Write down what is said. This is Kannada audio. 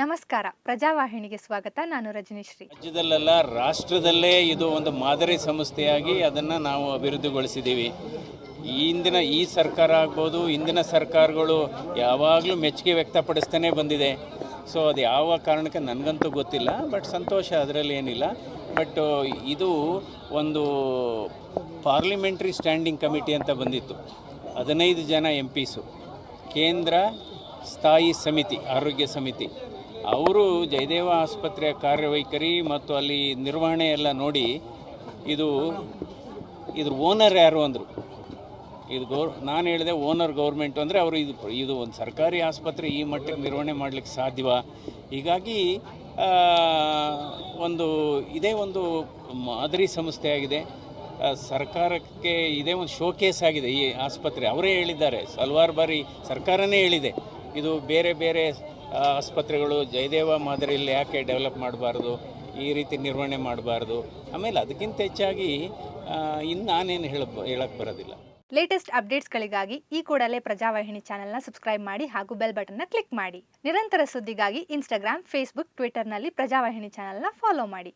ನಮಸ್ಕಾರ. ಪ್ರಜಾವಾಹಿನಿಗೆ ಸ್ವಾಗತ. ನಾನು ರಜನೀಶ್ರೀ. ರಾಜ್ಯದಲ್ಲೆಲ್ಲ ರಾಷ್ಟ್ರದಲ್ಲೇ ಇದು ಒಂದು ಮಾದರಿ ಸಂಸ್ಥೆಯಾಗಿ ಅದನ್ನು ನಾವು ಅಭಿವೃದ್ಧಿಗೊಳಿಸಿದ್ದೀವಿ ಈ ಹಿಂದಿನ ಈ ಸರ್ಕಾರ ಆಗ್ಬೋದು, ಹಿಂದಿನ ಸರ್ಕಾರಗಳು ಯಾವಾಗಲೂ ಮೆಚ್ಚುಗೆ ವ್ಯಕ್ತಪಡಿಸ್ತಾನೆ ಬಂದಿದೆ. ಸೊ ಅದು ಯಾವ ಕಾರಣಕ್ಕೆ ನನಗಂತೂ ಗೊತ್ತಿಲ್ಲ ಬಟ್ ಸಂತೋಷ ಅದರಲ್ಲಿ ಏನಿಲ್ಲ. ಬಟ್ ಇದು ಒಂದು ಪಾರ್ಲಿಮೆಂಟ್ರಿ ಸ್ಟ್ಯಾಂಡಿಂಗ್ ಕಮಿಟಿ ಅಂತ ಬಂದಿತ್ತು. ಹದಿನೈದು ಜನ ಎಂ ಪಿಸು ಕೇಂದ್ರ, ಸ್ಥಾಯಿ ಸಮಿತಿ, ಆರೋಗ್ಯ ಸಮಿತಿ. ಅವರು ಜಯದೇವ ಆಸ್ಪತ್ರೆಯ ಕಾರ್ಯವೈಖರಿ ಮತ್ತು ಅಲ್ಲಿ ನಿರ್ವಹಣೆ ಎಲ್ಲ ನೋಡಿ ಇದು ಇದ್ರ ಓನರ್ ಯಾರು ಅಂದರು. ಇದು ಗೌರ್ ನಾನು ಹೇಳಿದೆ ಓನರ್ ಗೌರ್ಮೆಂಟ್ ಅಂದರೆ ಅವರು ಇದು ಇದು ಒಂದು ಸರ್ಕಾರಿ ಆಸ್ಪತ್ರೆ ಈ ಮಟ್ಟಕ್ಕೆ ನಿರ್ವಹಣೆ ಮಾಡಲಿಕ್ಕೆ ಸಾಧ್ಯವ ಹೀಗಾಗಿ ಒಂದು ಇದೇ ಒಂದು ಮಾದರಿ ಸಂಸ್ಥೆ ಆಗಿದೆ. ಸರ್ಕಾರಕ್ಕೆ ಇದೇ ಒಂದು ಶೋಕೇಸ್ ಆಗಿದೆ ಈ ಆಸ್ಪತ್ರೆ. ಅವರೇ ಹೇಳಿದ್ದಾರೆ, ಸಲ್ವಾರ್ ಬಾರಿ ಸರ್ಕಾರನೇ ಹೇಳಿದೆ, ಇದು ಬೇರೆ ಬೇರೆ ಆಸ್ಪತ್ರೆಗಳು, ಜಯದೇವ ಮಾದರಿಯಲ್ಲಿ ಯಾಕೆ ಡೆವಲಪ್ ಮಾಡಬಾರ್ದು? ಈ ರೀತಿ ನಿರ್ವಹಣೆ ಮಾಡಬಾರ್ದು? ಆಮೇಲೆ ಅದಕ್ಕಿಂತ ಹೆಚ್ಚಾಗಿ ಇನ್ನು ನಾನೇನು ಹೇಳ ಹೇಳಕ್ಕೆ ಬರೋದಿಲ್ಲ. ಲೇಟೆಸ್ಟ್ ಅಪ್ಡೇಟ್ಸ್ಗಳಿಗಾಗಿ ಈ ಕೂಡಲೇ ಪ್ರಜಾವಾಹಿನಿ ಚಾನೆಲ್ನ ಸಬ್ಸ್ಕ್ರೈಬ್ ಮಾಡಿ ಹಾಗೂ ಬೆಲ್ ಬಟನ್ನ ಕ್ಲಿಕ್ ಮಾಡಿ. ನಿರಂತರ ಸುದ್ದಿಗಾಗಿ ಇನ್ಸ್ಟಾಗ್ರಾಮ್ ಫೇಸ್ಬುಕ್ ಟ್ವಿಟರ್ನಲ್ಲಿ ಪ್ರಜಾವಾಹಿನಿ ಚಾನೆಲ್ನ ಫಾಲೋ ಮಾಡಿ.